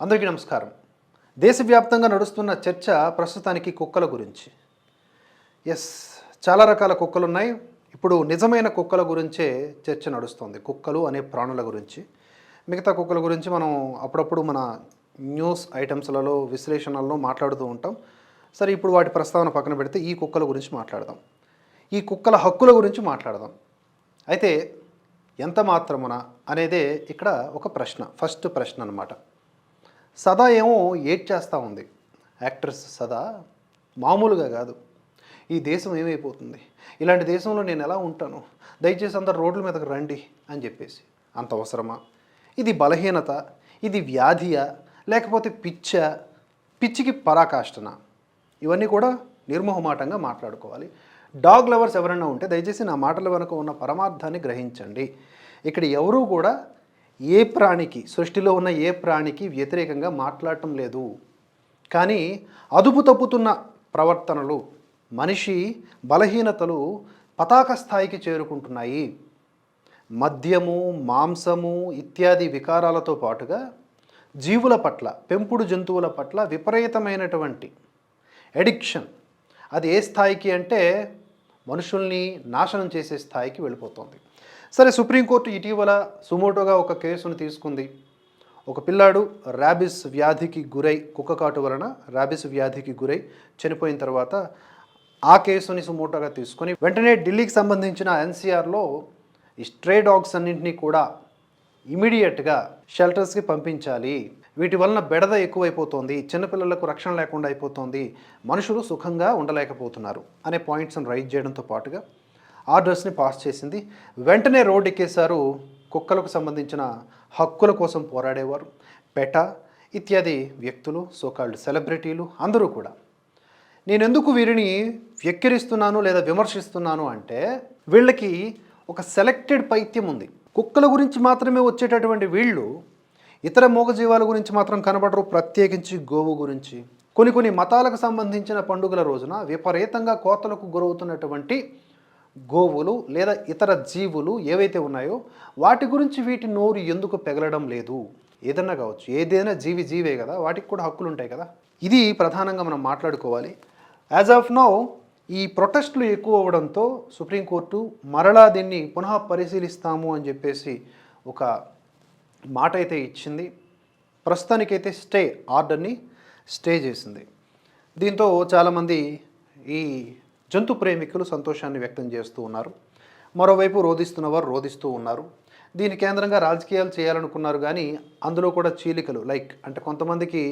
అందరికీ నమస్కారం. దేశవ్యాప్తంగా నడుస్తున్న చర్చ ప్రస్తుతానికి కుక్కల గురించి. ఎస్ చాలా రకాల కుక్కలు ఉన్నాయి ఇప్పుడు నిజమైన కుక్కల గురించే చర్చ నడుస్తుంది. కుక్కలు అనే ప్రాణుల గురించి. మిగతా కుక్కల గురించి మనం అప్పుడప్పుడు మన న్యూస్ ఐటమ్స్లలో విశ్లేషణల్లో మాట్లాడుతూ ఉంటాం. సరే ఇప్పుడు వాటి ప్రస్తావన పక్కన పెడితే ఈ కుక్కల గురించి మాట్లాడదాం. ఈ కుక్కల హక్కుల గురించి మాట్లాడదాం. అయితే ఎంత మాత్రమున అనేదే ఇక్కడ ఒక ప్రశ్న. ఫస్ట్ ప్రశ్న అన్నమాట. సదా ఏమో ఏడ్ చేస్తూ ఉంది. యాక్ట్రెస్ సదా మామూలుగా కాదు. ఈ దేశం ఏమైపోతుంది? ఇలాంటి దేశంలో నేను ఎలా ఉంటాను? దయచేసి అందరు రోడ్ల మీదకి రండి అని చెప్పేసి. అంత అవసరమా? ఇది బలహీనత ఇది వ్యాధియా? లేకపోతే పిచ్చ? పిచ్చికి పరాకాష్టన ఇవన్నీ కూడా నిర్మోహమాటంగా మాట్లాడుకోవాలి. డాగ్ లవర్స్ ఎవరైనా ఉంటే దయచేసి నా మాటల వెనుక ఉన్న పరమార్థాన్ని గ్రహించండి. ఇక్కడ ఎవరూ కూడా ఏ ప్రాణికి సృష్టిలో ఉన్న ఏ ప్రాణికి వ్యతిరేకంగా మాట్లాడటం లేదు. కానీ అదుపు తప్పుతున్న ప్రవర్తనలు మనిషి బలహీనతలు పతాక స్థాయికి చేరుకుంటున్నాయి. మద్యము మాంసము ఇత్యాది వికారాలతో పాటుగా జీవుల పట్ల పెంపుడు జంతువుల పట్ల విపరీతమైనటువంటి ఎడిక్షన్ అది ఏ స్థాయికి అంటే మనుషుల్ని నాశనం చేసే స్థాయికి వెళ్ళిపోతుంది. సరే సుప్రీంకోర్టు ఇటీవల సుమోటోగా ఒక కేసును తీసుకుంది. ఒక పిల్లాడు ర్యాబిస్ వ్యాధికి గురై కుక్క కాటు వలన ర్యాబిస్ వ్యాధికి గురై చనిపోయిన తర్వాత ఆ కేసుని సుమోటోగా తీసుకొని వెంటనే ఢిల్లీకి సంబంధించిన ఎన్సీఆర్లో ఈ స్ట్రే డాగ్స్ అన్నింటినీ కూడా ఇమీడియట్గా షెల్టర్స్కి పంపించాలి. వీటి వలన బెడద ఎక్కువైపోతుంది చిన్నపిల్లలకు రక్షణ లేకుండా అయిపోతుంది మనుషులు సుఖంగా ఉండలేకపోతున్నారు అనే పాయింట్స్ని రైజ్ చేయడంతో పాటుగా ఆర్డర్స్ని పాస్ చేసింది. వెంటనే రోడ్ ఎక్కేశారు కుక్కలకు సంబంధించిన హక్కుల కోసం పోరాడేవారు. పెట ఇత్యాది వ్యక్తులు సోకాల్డ్ సెలబ్రిటీలు అందరూ కూడా. నేను ఎందుకు వీరిని వ్యక్కిరిస్తున్నాను లేదా విమర్శిస్తున్నాను అంటే వీళ్ళకి ఒక సెలెక్టెడ్ పైత్యం ఉంది. కుక్కల గురించి మాత్రమే వచ్చేటటువంటి వీళ్ళు ఇతర మూగజీవాల గురించి మాత్రం కనబడరు ప్రత్యేకించి గోవు గురించి. కొన్ని కొన్ని మతాలకు సంబంధించిన పండుగల రోజున విపరీతంగా కోతలకు గురవుతున్నటువంటి గోవులు లేదా ఇతర జీవులు ఏవైతే ఉన్నాయో వాటి గురించి వీటి నోరు ఎందుకు పెగలడం లేదు? ఏదన్నా కావచ్చు. ఏదైనా జీవి జీవే కదా. వాటికి కూడా హక్కులు ఉంటాయి కదా. ఇది ప్రధానంగా మనం మాట్లాడుకోవాలి. యాజ్ ఆఫ్ నౌ ఈ ప్రొటెస్టులు ఎక్కువ అవడంతో సుప్రీంకోర్టు మరలా దీన్ని పునః పరిశీలిస్తాము అని చెప్పేసి ఒక మాట అయితే ఇచ్చింది. ప్రస్తుతానికైతే స్టే ఆర్డర్ని స్టే చేసింది. దీంతో చాలామంది ఈ జంతు ప్రేమికులు సంతోషాన్ని వ్యక్తం చేస్తూ ఉన్నారు. మరోవైపు రోధిస్తున్న వారు రోధిస్తూ ఉన్నారు. దీని కేంద్రంగా రాజకీయాలు చేయాలనుకున్నారు కానీ అందులో కూడా చీలికలు లైక్ అంటే కొంతమందికి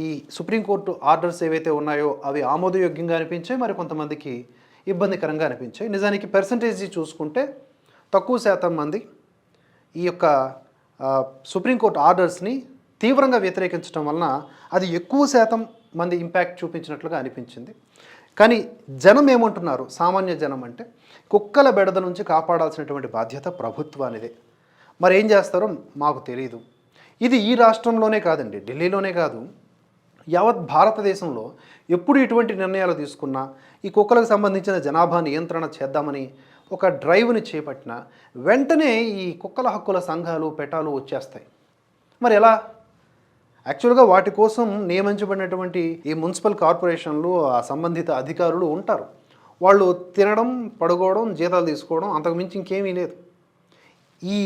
ఈ సుప్రీంకోర్టు ఆర్డర్స్ ఏవైతే ఉన్నాయో అవి ఆమోదయోగ్యంగా అనిపించాయి మరి కొంతమందికి ఇబ్బందికరంగా అనిపించాయి. నిజానికి పర్సంటేజ్ చూసుకుంటే తక్కువ శాతం మంది ఈ యొక్క సుప్రీంకోర్టు ఆర్డర్స్ని తీవ్రంగా వ్యతిరేకించడం వలన అది ఎక్కువ శాతం మంది ఇంపాక్ట్ చూపించినట్లుగా అనిపించింది. కానీ జనం ఏమంటున్నారు? సామాన్య జనం అంటే కుక్కల బెడద నుంచి కాపాడాల్సినటువంటి బాధ్యత ప్రభుత్వానిదే. మరి ఏం చేస్తారో మాకు తెలియదు ఇది ఈ రాష్ట్రంలోనే కాదండి ఢిల్లీలోనే కాదు. యావత్ భారతదేశంలో ఎప్పుడు ఇటువంటి నిర్ణయాలు తీసుకున్నా ఈ కుక్కలకు సంబంధించిన జనాభా నియంత్రణ చేద్దామని ఒక డ్రైవ్ని చేపట్టిన వెంటనే ఈ కుక్కల హక్కుల సంఘాలు పెటాలు వచ్చేస్తాయి. మరి ఎలా? యాక్చువల్గా వాటి కోసం నియమించబడినటువంటి ఈ మున్సిపల్ కార్పొరేషన్లు ఆ సంబంధిత అధికారులు ఉంటారు. వాళ్ళు తినడం పడుకోవడం జీతాలు తీసుకోవడం అంతకుమించి ఇంకేమీ లేదు. ఈ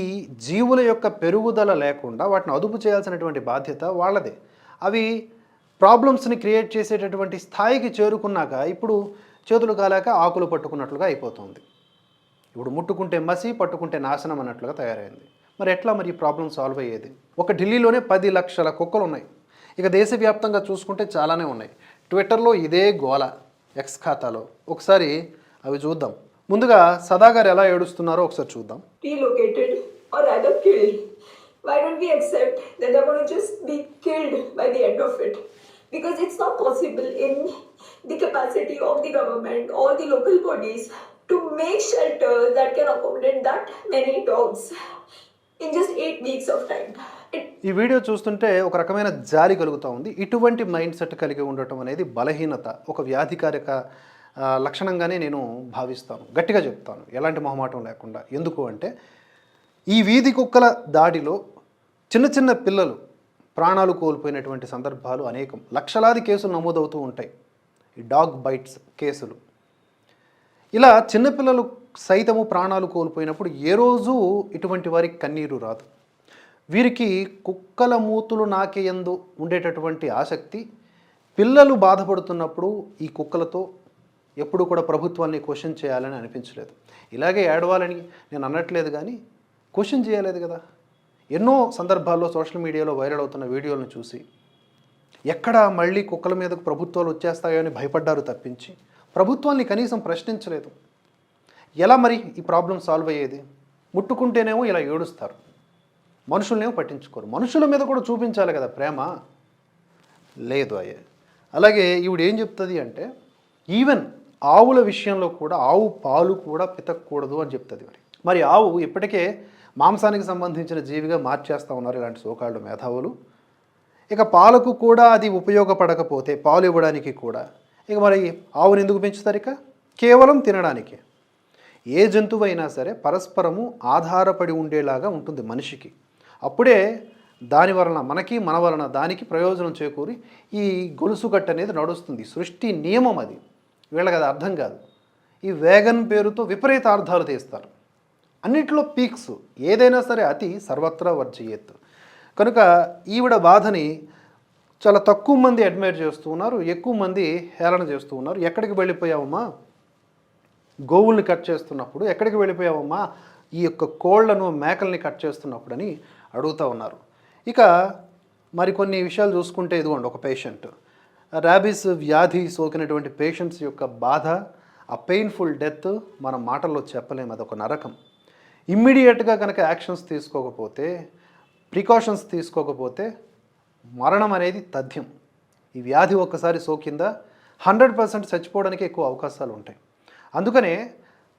జీవుల యొక్క పెరుగుదల లేకుండా వాటిని అదుపు చేయాల్సినటువంటి బాధ్యత వాళ్ళదే. అవి ప్రాబ్లమ్స్ని క్రియేట్ చేసేటటువంటి స్థాయికి చేరుకున్నాక ఇప్పుడు చేతులు కాలాక ఆకులు పట్టుకున్నట్లుగా అయిపోతుంది. ఇప్పుడు ముట్టుకుంటే మసి పట్టుకుంటే నాశనం అన్నట్లుగా తయారైంది. మరి ఎట్లా మరి ఈ ప్రాబ్లం సాల్వ్ అయ్యేది ఒక ఢిల్లీలోనే పది లక్షల కుక్కలు ఉన్నాయి ఇక దేశవ్యాప్తంగా చూసుకుంటే చాలానే ఉన్నాయి ట్విట్టర్లో ఇదే గోల ఎక్స్ ఖాతాలో ఒకసారి అవి చూద్దాం ముందుగా సదా గారు ఎలా ఏడుస్తున్నారో ఒకసారి చూద్దాం relocated or rather killed. Why don't we accept that they're going to just be killed by the end of it? Because it's not possible in the capacity of the government or the local bodies to make shelters that can accommodate that many dogs in just eight weeks of time ఈ video చూస్తుంటే ఒక రకమైన జాలి కలుగుతూ ఉంది. ఇటువంటి mind set కలిగి ఉండటం అనేది బలహీనత ఒక వ్యాధికారిక లక్షణంగానే నేను భావిస్తాను. గట్టిగా చెప్తాను. ఎలాంటి మొహమాటం లేకుండా. ఎందుకు అంటే ఈ వీధి కుక్కల దాడిలో చిన్న చిన్న పిల్లలు ప్రాణాలు కోల్పోయినటువంటి సందర్భాలు అనేకం. లక్షలాది కేసులు నమోదవుతూ ఉంటాయి. ఈ డాగ్ బైట్స్ కేసులు. ఇలా చిన్నపిల్లలు సైతము ప్రాణాలు కోల్పోయినప్పుడు ఏ రోజు ఇటువంటి వారికి కన్నీరు రాదు. వీరికి కుక్కల మూతులు నాకేయందు ఉండేటటువంటి ఆసక్తి. పిల్లలు బాధపడుతున్నప్పుడు ఈ కుక్కలతో ఎప్పుడు కూడా ప్రభుత్వాన్ని క్వశ్చన్ చేయాలని అనిపించలేదు. ఇలాగే ఏడవాలని నేను అనట్లేదు కానీ క్వశ్చన్ చేయలేదు కదా. ఎన్నో సందర్భాల్లో సోషల్ మీడియాలో వైరల్ అవుతున్న వీడియోలను చూసి ఎక్కడ మళ్ళీ కుక్కల మీదకు ప్రభుత్వాలు వచ్చేస్తాయో అని భయపడ్డారు తప్పించి ప్రభుత్వాన్ని కనీసం ప్రశ్నించలేదు. ఎలా మరి ఈ ప్రాబ్లం సాల్వ్ అయ్యేది? ముట్టుకుంటేనేమో ఇలా ఏడుస్తారు. మనుషులనేమో పట్టించుకోరు. మనుషుల మీద కూడా చూపించాలి కదా ప్రేమ? లేదు అయ్యే. అలాగే ఈవిడ ఏం చెప్తుంది అంటే ఈవెన్ ఆవుల విషయంలో కూడా ఆవు పాలు కూడా పితకూడదు అని చెప్తుంది మరి. మరి ఆవు ఇప్పటికే మాంసానికి సంబంధించిన జీవిగా మార్చేస్తూ ఉన్నారు ఇలాంటి సోకాళ్ళు మేధావులు. ఇక పాలకు కూడా అది ఉపయోగపడకపోతే పాలు ఇవ్వడానికి కూడా. ఇక మరి ఆవుని ఎందుకు పెంచుతారు ఇక కేవలం తినడానికి. ఏ జంతువైనా సరే పరస్పరము ఆధారపడి ఉండేలాగా ఉంటుంది మనిషికి. అప్పుడే దాని వలన మనకి మన వలన దానికి ప్రయోజనం చేకూరి ఈ గొలుసుగట్ట అనేది నడుస్తుంది. సృష్టి నియమం అది. వీళ్ళకి అది అర్థం కాదు. ఈ వేగన్ పేరుతో విపరీత అర్థాలు తీస్తారు. అన్నిట్లో పీక్స్. ఏదైనా సరే అతి సర్వత్రా వర్జయేత్. కనుక ఈవిడ బాధని చాలా తక్కువ మంది అడ్మైర్ చేస్తూ ఉన్నారు. ఎక్కువ మంది హేళన చేస్తూ ఉన్నారు. ఎక్కడికి వెళ్ళిపోయావమ్మా? గోవుల్ని కట్ చేస్తున్నప్పుడు ఎక్కడికి వెళ్ళిపోయావమ్మా? ఈ యొక్క కోళ్ళను మేకల్ని కట్ చేస్తున్నప్పుడు అని అడుగుతూ ఉన్నారు. ఇక మరికొన్ని విషయాలు చూసుకుంటే ఇదిగోండి ఒక పేషెంట్. ర్యాబీస్ వ్యాధి సోకినటువంటి పేషెంట్స్ యొక్క బాధ ఆ పెయిన్ఫుల్ డెత్ మన మాటల్లో చెప్పలేము అదొక నరకం. ఇమ్మీడియట్గా కనుక యాక్షన్స్ తీసుకోకపోతే ప్రికాషన్స్ తీసుకోకపోతే మరణం అనేది తథ్యం. ఈ వ్యాధి ఒక్కసారి సోకిందా? హండ్రెడ్ పర్సెంట్ చచ్చిపోవడానికి ఎక్కువ అవకాశాలు ఉంటాయి అందుకనే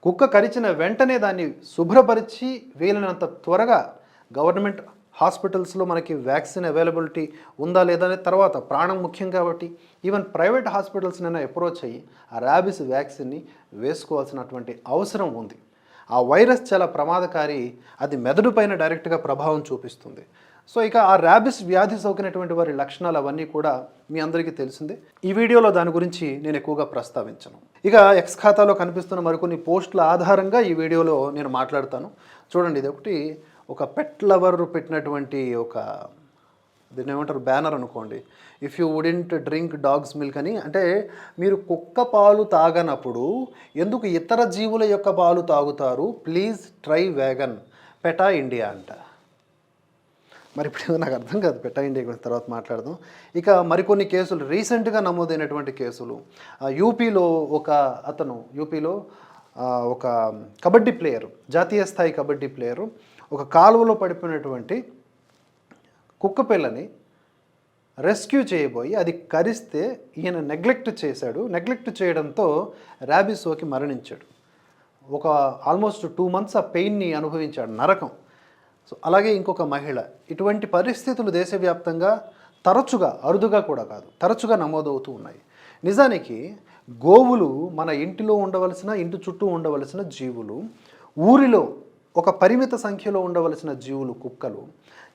కుక్క కరిచిన వెంటనే దాన్ని శుభ్రపరిచి వీలైనంత త్వరగా గవర్నమెంట్ హాస్పిటల్స్లో మనకి వ్యాక్సిన్ అవైలబిలిటీ ఉందా లేదా అనే తర్వాత ప్రాణం ముఖ్యం కాబట్టి ఈవెన్ ప్రైవేట్ హాస్పిటల్స్నైనా అప్రోచ్ అయ్యి ఆ ర్యాబిస్ వ్యాక్సిన్ని వేసుకోవాల్సినటువంటి అవసరం ఉంది. ఆ వైరస్ చాలా ప్రమాదకారి అది మెదడు పైన డైరెక్ట్గా ప్రభావం చూపిస్తుంది. సో ఇక ఆ ర్యాబిస్ వ్యాధి సోకినటువంటి వారి లక్షణాలు అవన్నీ కూడా మీ అందరికీ తెలిసిందే. ఈ వీడియోలో దాని గురించి నేను ఎక్కువగా ప్రస్తావించను. ఇక ఎక్స్ ఖాతాలో కనిపిస్తున్న మరికొన్ని పోస్టుల ఆధారంగా ఈ వీడియోలో నేను మాట్లాడతాను. చూడండి ఇది ఒకటి ఒక పెట్ లవర్ పెట్టినటువంటి ఒక దీన్ని ఏమంటారు బ్యానర్ అనుకోండి. If you wouldn't drink dogs milk అని. అంటే మీరు కుక్క పాలు తాగనప్పుడు ఎందుకు ఇతర జీవుల యొక్క పాలు తాగుతారు? Please try vegan PETA India అంట. మరి ఇప్పుడు నాకు అర్థం కాదు పెట్టా గురించి తర్వాత మాట్లాడదాం. ఇక మరికొన్ని కేసులు రీసెంట్గా నమోదైనటువంటి కేసులు. యూపీలో ఒక అతను యూపీలో ఒక కబడ్డీ ప్లేయర్ జాతీయ స్థాయి కబడ్డీ ప్లేయరు ఒక కాలువలో పడిపోయినటువంటి కుక్క పిల్లని రెస్క్యూ చేయబోయి అది కరిస్తే ఈయన నెగ్లెక్ట్ చేశాడు. నెగ్లెక్ట్ చేయడంతో ర్యాబీస్ సోకి మరణించాడు. ఒక ఆల్మోస్ట్ టూ మంత్స్ ఆ పెయిన్ని అనుభవించాడు నరకం. సో అలాగే ఇంకొక మహిళ. ఇటువంటి పరిస్థితులు దేశవ్యాప్తంగా తరచుగా అరుదుగా కూడా కాదు తరచుగా నమోదవుతూ ఉన్నాయి. నిజానికి గోవులు మన ఇంటిలో ఉండవలసిన ఇంటి చుట్టూ ఉండవలసిన జీవులు ఊరిలో ఒక పరిమిత సంఖ్యలో ఉండవలసిన జీవులు కుక్కలు.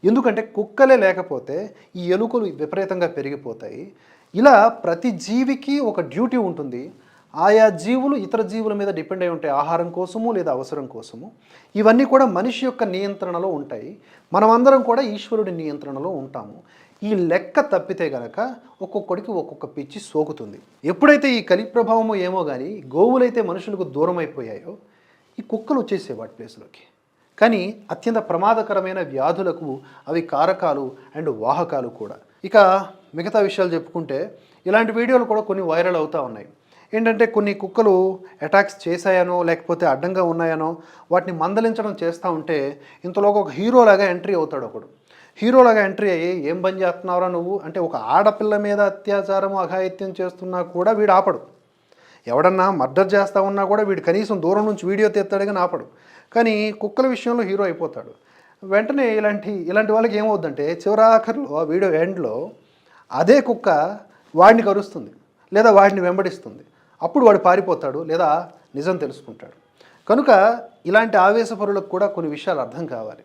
ఎందుకంటే కుక్కలే లేకపోతే ఈ ఎలుకలు విపరీతంగా పెరిగిపోతాయి. ఇలా ప్రతి జీవికి ఒక డ్యూటీ ఉంటుంది. ఆయా జీవులు ఇతర జీవుల మీద డిపెండ్ అయి ఉంటాయి ఆహారం కోసము లేదా అవసరం కోసము ఇవన్నీ కూడా మనిషి యొక్క నియంత్రణలో ఉంటాయి. మనమందరం కూడా ఈశ్వరుడి నియంత్రణలో ఉంటాము. ఈ లెక్క తప్పితే గనక ఒక్కొక్కడికి ఒక్కొక్క పిచ్చి సోకుతుంది. ఎప్పుడైతే ఈ కలి ప్రభావమో ఏమో కానీ గోవులైతే మనుషులకు దూరం అయిపోయాయో ఈ కుక్కలు వచ్చేసే వాటి ప్లేస్లోకి. కానీ అత్యంత ప్రమాదకరమైన వ్యాధులకు అవి కారకాలు అండ్ వాహకాలు కూడా. ఇక మిగతా విషయాలు చెప్పుకుంటే ఇలాంటి వీడియోలు కూడా కొన్ని వైరల్ అవుతూ ఉన్నాయి. ఏంటంటే కొన్ని కుక్కలు అటాక్స్ చేశాయనో లేకపోతే అడ్డంగా ఉన్నాయనో వాటిని మందలించడం చేస్తూ ఉంటే ఇంతలోకి ఒక హీరోలాగా ఎంట్రీ అవుతాడు ఒకడు. హీరోలాగా ఎంట్రీ అయ్యి ఏం పని చేస్తున్నావురా నువ్వు? అంటే ఒక ఆడపిల్ల మీద అత్యాచారం అఘాయిత్యం చేస్తున్నా కూడా వీడు ఆపడు. ఎవడన్నా మర్డర్ చేస్తా ఉన్నా కూడా వీడు కనీసం దూరం నుంచి వీడియో తీస్తాడు కానీ ఆపడు. కానీ కుక్కల విషయంలో హీరో అయిపోతాడు. వెంటనే ఇలాంటి ఇలాంటి వాళ్ళకి ఏమవుద్దంటే చివరాఖరిలో ఆ వీడియో ఎండ్లో అదే కుక్క వాడిని కరుస్తుంది లేదా వాడిని వెంబడిస్తుంది. అప్పుడు వాడు పారిపోతాడు లేదా నిజం తెలుసుకుంటాడు. కనుక ఇలాంటి ఆవేశపరులకు కూడా కొన్ని విషయాలు అర్థం కావాలి.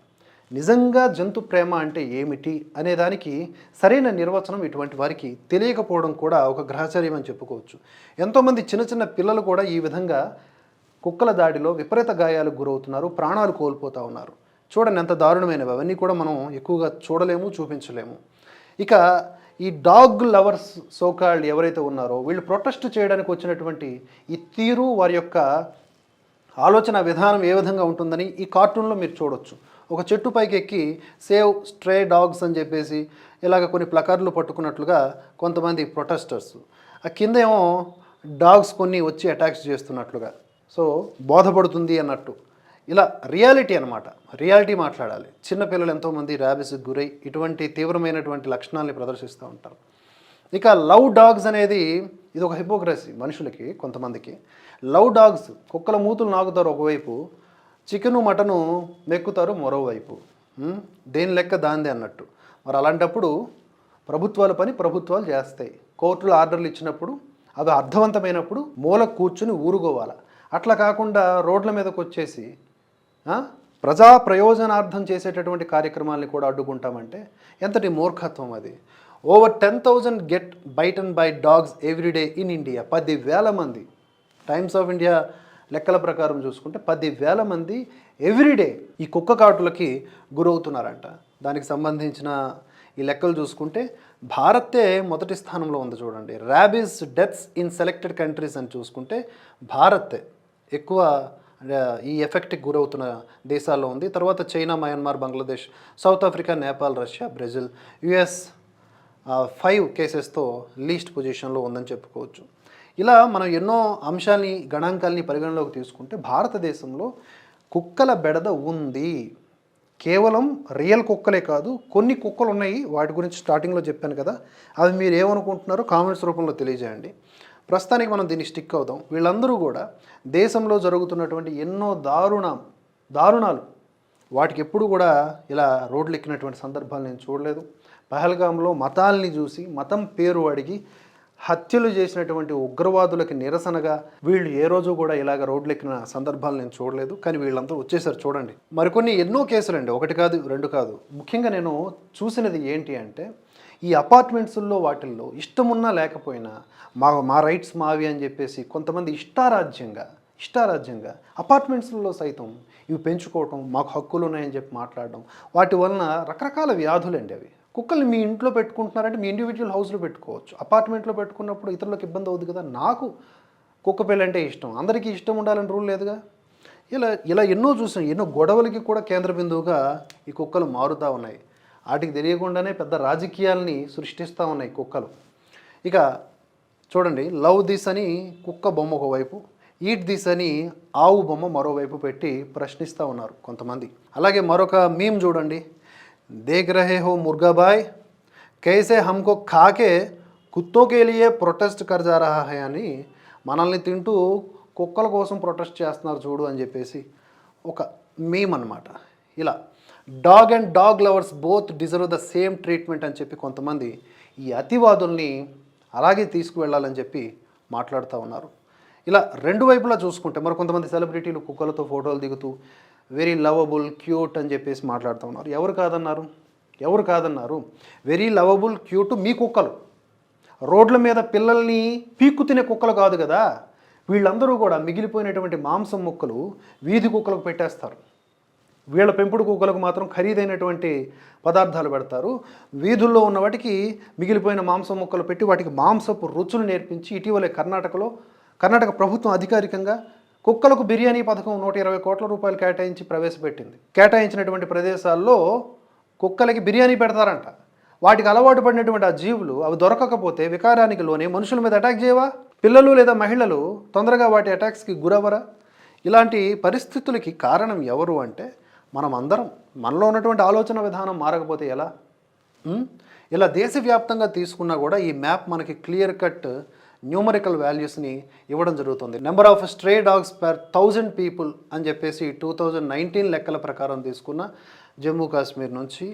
నిజంగా జంతు ప్రేమ అంటే ఏమిటి అనే దానికి సరైన నిర్వచనం ఇటువంటి వారికి తెలియకపోవడం కూడా ఒక గ్రహచర్యం అని చెప్పుకోవచ్చు. ఎంతోమంది చిన్న చిన్న పిల్లలు కూడా ఈ విధంగా కుక్కల దాడిలో విపరీత గాయాలకు గురవుతున్నారు ప్రాణాలు కోల్పోతూ ఉన్నారు. చూడండి ఎంత దారుణమైనవి. అవన్నీ కూడా మనం ఎక్కువగా చూడలేము చూపించలేము. ఇక ఈ డాగ్ లవర్స్ సోకాల్డ్ ఎవరైతే ఉన్నారో వీళ్ళు ప్రొటెస్ట్ చేయడానికి వచ్చినటువంటి ఈ తీరు వారి యొక్క ఆలోచన విధానం ఏ విధంగా ఉంటుందని ఈ కార్టూన్లో మీరు చూడొచ్చు. ఒక చెట్టు పైకి ఎక్కి సేవ్ స్ట్రే డాగ్స్ అని చెప్పేసి ఇలాగ కొన్ని ప్లకార్లు పట్టుకున్నట్లుగా కొంతమంది ప్రొటెస్టర్స్. ఆ కింద ఏమో డాగ్స్ కొన్ని వచ్చి అటాక్స్ చేస్తున్నట్లుగా. సో బోధపడుతుంది అన్నట్టు. ఇలా రియాలిటీ అనమాట రియాలిటీ మాట్లాడాలి. చిన్నపిల్లలు ఎంతోమంది ర్యాబిస్కి గురై ఇటువంటి తీవ్రమైనటువంటి లక్షణాలని ప్రదర్శిస్తూ ఉంటారు. ఇక లవ్ డాగ్స్ అనేది ఇది ఒక హిపోక్రసీ మనుషులకి కొంతమందికి. లవ్ డాగ్స్ కుక్కల మూతులు నాగుతారు ఒకవైపు చికెను మటను మెక్కుతారు మరోవైపు. దేని లెక్క దాందే అన్నట్టు. మరి అలాంటప్పుడు ప్రభుత్వాల పని ప్రభుత్వాలు చేస్తాయి. కోర్టులు ఆర్డర్లు ఇచ్చినప్పుడు అవి అర్థవంతమైనప్పుడు మూల కూర్చుని ఊరుకోవాలి. అట్లా కాకుండా రోడ్ల మీదకి వచ్చేసి ప్రజా ప్రయోజనార్థం చేసేటటువంటి కార్యక్రమాల్ని కూడా అడ్డుకుంటామంటే ఎంతటి మూర్ఖత్వం అది? Over ten thousand get bite and by dogs everyday in India పదివేల మంది. టైమ్స్ ఆఫ్ ఇండియా లెక్కల ప్రకారం చూసుకుంటే పదివేల మంది ఎవ్రీడే ఈ కుక్క కాటులకి గురవుతున్నారంట. దానికి సంబంధించిన ఈ లెక్కలు చూసుకుంటే భారతే మొదటి స్థానంలో ఉంది చూడండి. Rabies deaths in selected countries అని చూసుకుంటే భారత్. ఎక్కువ ఈ ఎఫెక్ట్కి గురవుతున్న దేశాల్లో ఉంది. తర్వాత China Myanmar Bangladesh South Africa Nepal Russia Brazil US five కేసెస్తో least పొజిషన్లో ఉందని చెప్పుకోవచ్చు. ఇలా మనం ఎన్నో అంశాన్ని గణాంకాల్ని పరిగణలోకి తీసుకుంటే భారతదేశంలో కుక్కల బెడద ఉంది. కేవలం రియల్ కుక్కలే కాదు కొన్ని కుక్కలు ఉన్నాయి వాటి గురించి స్టార్టింగ్లో చెప్పాను కదా. అవి మీరు ఏమనుకుంటున్నారో కామెంట్స్ రూపంలో తెలియజేయండి. ప్రస్తుతానికి మనం దీన్ని స్టిక్ అవుదాం. వీళ్ళందరూ కూడా దేశంలో జరుగుతున్నటువంటి ఎన్నో దారుణ దారుణాలు వాటికి ఎప్పుడు కూడా ఇలా రోడ్లు ఎక్కినటువంటి సందర్భాలు నేను చూడలేదు. పహల్గాంలో మతాల్ని చూసి మతం పేరు అడిగి హత్యలు చేసినటువంటి ఉగ్రవాదులకి నిరసనగా వీళ్ళు ఏ రోజు కూడా ఇలాగ రోడ్లు ఎక్కిన సందర్భాలు నేను చూడలేదు. కానీ వీళ్ళంతా వచ్చేసారు చూడండి. మరికొన్ని ఎన్నో కేసులు అండి ఒకటి కాదు రెండు కాదు. ముఖ్యంగా నేను చూసినది ఏంటి అంటే ఈ అపార్ట్మెంట్స్లో వాటిల్లో ఇష్టమున్నా లేకపోయినా మా మా రైట్స్ మావి అని చెప్పేసి కొంతమంది ఇష్టారాజ్యంగా ఇష్టారాజ్యంగా అపార్ట్మెంట్స్లో సైతం ఇవి పెంచుకోవటం మాకు హక్కులు ఉన్నాయని చెప్పి మాట్లాడడం వాటి వలన రకరకాల వ్యాధులు అండి అవి. కుక్కల్ని మీ ఇంట్లో పెట్టుకుంటున్నారంటే మీ ఇండివిజువల్ హౌస్లో పెట్టుకోవచ్చు. అపార్ట్మెంట్లో పెట్టుకున్నప్పుడు ఇతరులకు ఇబ్బంది అవుతుంది కదా నాకు కుక్క పిల్ల అంటే ఇష్టం. అందరికీ ఇష్టం ఉండాలని రూల్ లేదుగా? ఇలా ఇలా ఎన్నో చూసాం. ఎన్నో గొడవలకి కూడా కేంద్ర బిందువుగా ఈ కుక్కలు మారుతూ ఉన్నాయి. వాటికి తెలియకుండానే పెద్ద రాజకీయాల్ని సృష్టిస్తూ ఉన్నాయి కుక్కలు. ఇక చూడండి లవ్ దిస్ అని కుక్క బొమ్మ ఒకవైపు ఈట్ దిస్ అని ఆవు బొమ్మ మరోవైపు పెట్టి ప్రశ్నిస్తూ ఉన్నారు కొంతమంది. అలాగే మరొక మీమ్ చూడండి దేఖ్ రహే హో ముర్గాబాయ్ కైసే హమ్కో ఖాకే కుత్తోకేలియే ప్రొటెస్ట్ కర్జా రహా అని మనల్ని తింటూ కుక్కల కోసం ప్రొటెస్ట్ చేస్తున్నారు చూడు అని చెప్పేసి ఒక మీమ్ అన్నమాట. ఇలా dog and dog lovers both deserve the same treatment అని చెప్పి కొంతమంది ఈ అతివాదుల్ని అలాగే తీసుకువెళ్ళాలని చెప్పి మాట్లాడుతూ ఉన్నారు. ఇలా రెండు వైపులా చూసుకుంటే మరి కొంతమంది సెలబ్రిటీలు కుక్కలతో ఫోటోలు దిగుతూ వెరీ లవబుల్ క్యూట్ అని చెప్పేసి మాట్లాడుతూ ఉన్నారు. ఎవరు కాదన్నారు? ఎవరు కాదన్నారు? వెరీ లవబుల్ క్యూట్ మీ కుక్కలు. రోడ్ల మీద పిల్లల్ని పీక్కు తినే కుక్కలు కాదు కదా. వీళ్ళందరూ కూడా మిగిలిపోయినటువంటి మాంసం ముక్కలు వీధి కుక్కలకు పెట్టేస్తారు. వీళ్ళ పెంపుడు కుక్కలకు మాత్రం ఖరీదైనటువంటి పదార్థాలు పెడతారు. వీధుల్లో ఉన్న వాటికి మిగిలిపోయిన మాంసం ముక్కలు పెట్టి వాటికి మాంసపు రుచులు నేర్పించి ఇటీవలే కర్ణాటకలో కర్ణాటక ప్రభుత్వం అధికారికంగా కుక్కలకు బిర్యానీ పథకం నూట ఇరవై కోట్ల రూపాయలు కేటాయించి ప్రవేశపెట్టింది. కేటాయించినటువంటి ప్రదేశాల్లో కుక్కలకి బిర్యానీ పెడతారంట. వాటికి అలవాటు పడినటువంటి ఆ జీవులు అవి దొరకకపోతే వికారానికి లోనే మనుషుల మీద అటాక్ చేయవా? పిల్లలు లేదా మహిళలు తొందరగా వాటి అటాక్స్కి గురవరా ఇలాంటి పరిస్థితులకి కారణం ఎవరు అంటే మనం అందరం మనలో ఉన్నటువంటి ఆలోచన విధానం మారకపోతే ఎలా? ఇలా దేశవ్యాప్తంగా తీసుకున్నా కూడా ఈ మ్యాప్ మనకి క్లియర్ కట్ న్యూమరికల్ వాల్యూస్ని ఇవ్వడం జరుగుతుంది. Number of stray dogs per thousand people అని చెప్పేసి టూ థౌజండ్ నైన్టీన్ లెక్కల ప్రకారం తీసుకున్న జమ్మూ కాశ్మీర్ నుంచి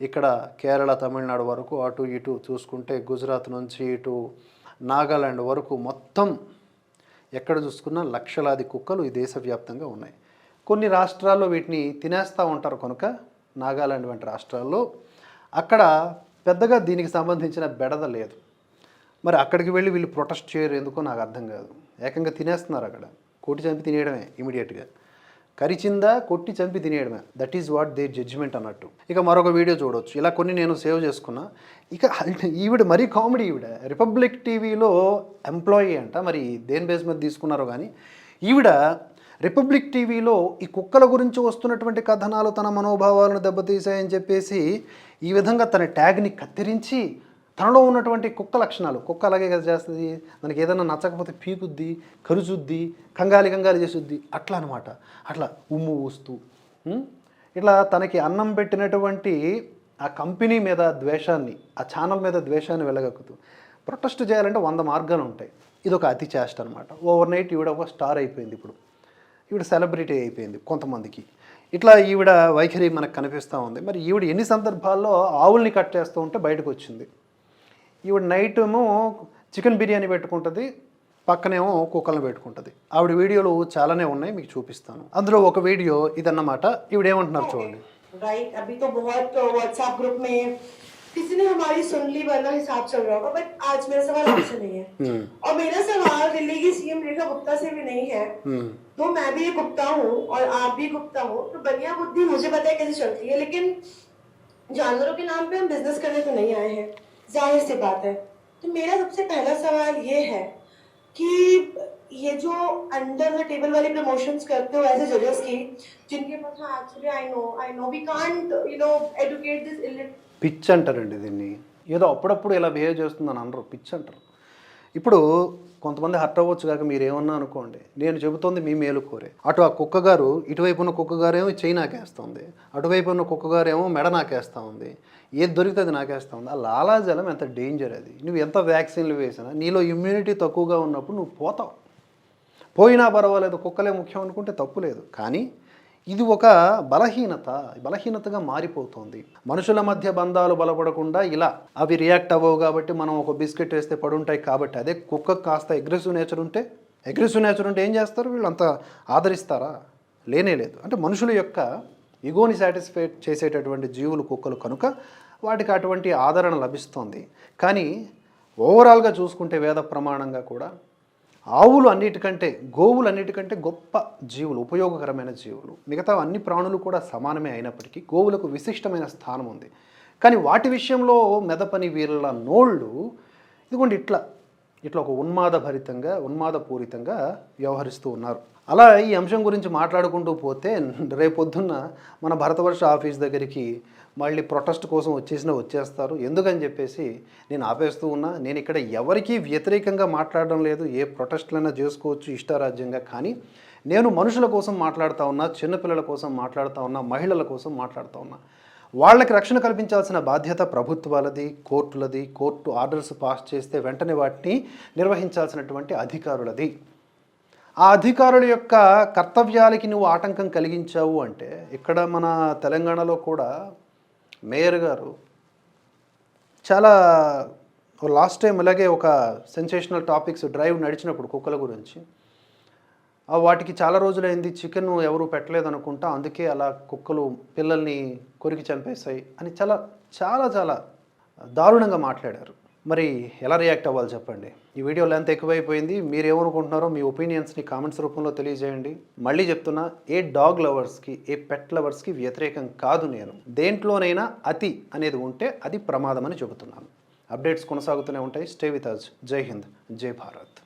ఇక్కడ కేరళ తమిళనాడు వరకు అటు ఇటు చూసుకుంటే గుజరాత్ నుంచి ఇటు నాగాలాండ్ వరకు మొత్తం ఎక్కడ చూసుకున్నా లక్షలాది కుక్కలు ఈ దేశవ్యాప్తంగా ఉన్నాయి. కొన్ని రాష్ట్రాల్లో వీటిని తినేస్తూ ఉంటారు కనుక నాగాలాండ్ వంటి రాష్ట్రాల్లో అక్కడ పెద్దగా దీనికి సంబంధించిన బెడద లేదు. మరి అక్కడికి వెళ్ళి వీళ్ళు ప్రొటెస్ట్ చేయరు ఎందుకో నాకు అర్థం కాదు. ఏకంగా తినేస్తున్నారు అక్కడ. కొట్టి చంపి తినేయడమే ఇమీడియట్గా. కరిచిందా కొట్టి చంపి తినేయడమే. That is what they judgement అన్నట్టు. ఇక మరొక వీడియో చూడొచ్చు. ఇలా కొన్ని నేను సేవ్ చేసుకున్నా. ఇక ఈవిడ మరీ కామెడీ ఈవిడ. రిపబ్లిక్ టీవీలో ఎంప్లాయీ అంట. మరి దేని బేస్ మీద తీసుకున్నారో కానీ ఈవిడ రిపబ్లిక్ టీవీలో ఈ కుక్కల గురించి వస్తున్నటువంటి కథనాలు తన మనోభావాలను దెబ్బతీసాయని చెప్పేసి ఈ విధంగా తన ట్యాగ్ని కత్తిరించి తనలో ఉన్నటువంటి కుక్క లక్షణాలు కుక్క అలాగే కదా చేస్తుంది మనకి ఏదైనా నచ్చకపోతే పీకుద్ది కరుచుద్ది కంగాలి కంగాలి చేసుద్ది అట్లా అనమాట అట్లా ఉమ్ము ఊస్తూ ఇట్లా తనకి అన్నం పెట్టినటువంటి ఆ కంపెనీ మీద ద్వేషాన్ని ఆ ఛానల్ మీద ద్వేషాన్ని వెళ్ళగక్కుతూ ప్రొటెస్ట్ చేయాలంటే వంద మార్గాలు ఉంటాయి. ఇది ఒక అతి చేష్ట అనమాట ఓవర్ నైట్ ఈవిడ ఒక స్టార్ అయిపోయింది ఇప్పుడు. ఈవిడ సెలబ్రిటీ అయిపోయింది కొంతమందికి. ఇట్లా ఈవిడ వైఖరి మనకు కనిపిస్తూ ఉంది. మరి ఈవిడ ఎన్ని సందర్భాల్లో ఆవుల్ని కట్ చేస్తూ ఉంటే బయటకు వచ్చింది ఈవిడ నైట్ ఏమో చికెన్ బిర్యానీ పెట్టుకుంటుంది పక్కనేమో కుక్కలను పెట్టుకుంటుంది. ఆవిడ వీడియోలు చాలానే ఉన్నాయి మీకు చూపిస్తాను. అందులో ఒక వీడియో ఇదన్నమాట. ఈవిడ ఏమంటున్నారు చూడండి. किसी ने हमारी सुन ली वरना हिसाब चल रहा होगा बट आज मेरा सवाल आपसे नहीं है। और मेरा सवाल दिल्ली की सीएम रेखा गुप्ता से भी नहीं है। तो मैं भी गुप्ता हूँ और आप भी गुप्ता हो तो बनिया बुद्धि मुझे पता है कैसे चलती है लेकिन जानवरों के नाम पे हम बिज़नेस करने तो नहीं आए हैं ज़ाहिर सी बात है। तो मेरा सबसे पहला सवाल ये है कि ये जो अंडर द टेबल वाली प्रमोशंस करते हो ऐसे जजेस की जिनके पास हाँ actually I know I know we can't you know educate this elite pitch అంటారండి దీన్ని. ఏదో అప్పుడప్పుడు ఇలా బిహేవ్ చేస్తుందని అనరు పిచ్ అంటారు. ఇప్పుడు కొంతమంది హర్ట్ అవ్వచ్చు కాక మీరు ఏమన్నా అనుకోండి నేను చెబుతోంది మీ మేలు కోరే. అటు ఆ కుక్క గారు ఇటువైపు ఉన్న కుక్క గారేమో ఏమో చెయ్యి నాకేస్తుంది అటువైపు ఉన్న కుక్క గారేమో మెడ నాకేస్తూ ఉంది ఏది దొరికితే అది నాకేస్తూ ఉంది ఆ లాలాజలం ఎంత డేంజర్ అది. నువ్వు ఎంత వ్యాక్సిన్లు వేసినా నీలో ఇమ్యూనిటీ తక్కువగా ఉన్నప్పుడు నువ్వు పోతావు. పోయినా పర్వాలేదు కుక్కలే ముఖ్యం అనుకుంటే తప్పు లేదు. కానీ ఇది ఒక బలహీనత బలహీనతగా మారిపోతుంది. మనుషుల మధ్య బంధాలు బలపడకుండా ఇలా అవి రియాక్ట్ అవ్వవు కాబట్టి మనం ఒక బిస్కెట్ వేస్తే పడుంటాయి కాబట్టి అదే కుక్కకు కాస్త అగ్రెసివ్ నేచర్ ఉంటే అగ్రెసివ్ నేచర్ ఉంటే ఏం చేస్తారు? వీళ్ళంతా ఆదరిస్తారా? లేనే లేదు. అంటే మనుషుల యొక్క ఇగోని సాటిస్ఫై చేసేటటువంటి జీవులు కుక్కలు కనుక వాటికి అటువంటి ఆదరణ లభిస్తుంది. కానీ ఓవరాల్గా చూసుకుంటే వేద ప్రమాణంగా కూడా ఆవులు అన్నిటికంటే గోవులు అన్నిటికంటే గొప్ప జీవులు ఉపయోగకరమైన జీవులు. మిగతా అన్ని ప్రాణులు కూడా సమానమే అయినప్పటికీ గోవులకు విశిష్టమైన స్థానం ఉంది. కానీ వాటి విషయంలో మెదపని వీళ్ళ నోళ్ళు ఇదిగోండి ఇట్లా ఇట్లా ఒక ఉన్మాదభరితంగా ఉన్మాదపూరితంగా వ్యవహరిస్తూ ఉన్నారు. అలా ఈ అంశం గురించి మాట్లాడుకుంటూ పోతే రేపొద్దున్న మన భరతవర్ష ఆఫీస్ దగ్గరికి మళ్ళీ ప్రొటెస్ట్ కోసం వచ్చేసినా వచ్చేస్తారు. ఎందుకని చెప్పేసి నేను ఆపేస్తూ ఉన్నా నేను ఇక్కడ ఎవరికీ వ్యతిరేకంగా మాట్లాడడం లేదు. ఏ ప్రొటెస్ట్లైనా చేసుకోవచ్చు ఇష్టారాజ్యంగా. కానీ నేను మనుషుల కోసం మాట్లాడుతూ ఉన్నా చిన్నపిల్లల కోసం మాట్లాడుతూ ఉన్నా మహిళల కోసం మాట్లాడుతూ ఉన్నా వాళ్ళకి రక్షణ కల్పించాల్సిన బాధ్యత ప్రభుత్వాలది కోర్టులది కోర్టు ఆర్డర్స్ పాస్ చేస్తే వెంటనే వాటిని నిర్వహించాల్సినటువంటి అధికారులది. ఆ అధికారుల యొక్క కర్తవ్యాలకి నువ్వు ఆటంకం కలిగించావు అంటే ఇక్కడ మన తెలంగాణలో కూడా మేయర్ గారు చాలా లాస్ట్ టైం ఇలాగే ఒక సెన్సేషనల్ టాపిక్స్ డ్రైవ్ నడిచినప్పుడు కుక్కల గురించి. వాటికి చాలా రోజులైంది చికెన్ ఎవరు పెట్టలేదు అనుకుంటా అందుకే అలా కుక్కలు పిల్లల్ని కొరికి చంపేశాయి అని చాలా చాలా చాలా దారుణంగా మాట్లాడారు. మరి ఎలా రియాక్ట్ అవ్వాలి చెప్పండి? ఈ వీడియో లెంత్ ఎక్కువైపోయింది. మీరు ఏమనుకుంటున్నారో మీ ఒపీనియన్స్ని కామెంట్స్ రూపంలో తెలియజేయండి. మళ్ళీ చెప్తున్నా ఏ డాగ్ లవర్స్కి ఏ పెట్ లవర్స్కి వ్యతిరేకం కాదు నేను. దేంట్లోనైనా అతి అనేది ఉంటే అది ప్రమాదం అని చెబుతున్నాను. అప్డేట్స్ కొనసాగుతూనే ఉంటాయి. స్టే విత్ అజ్ జై హింద్. జై భారత్.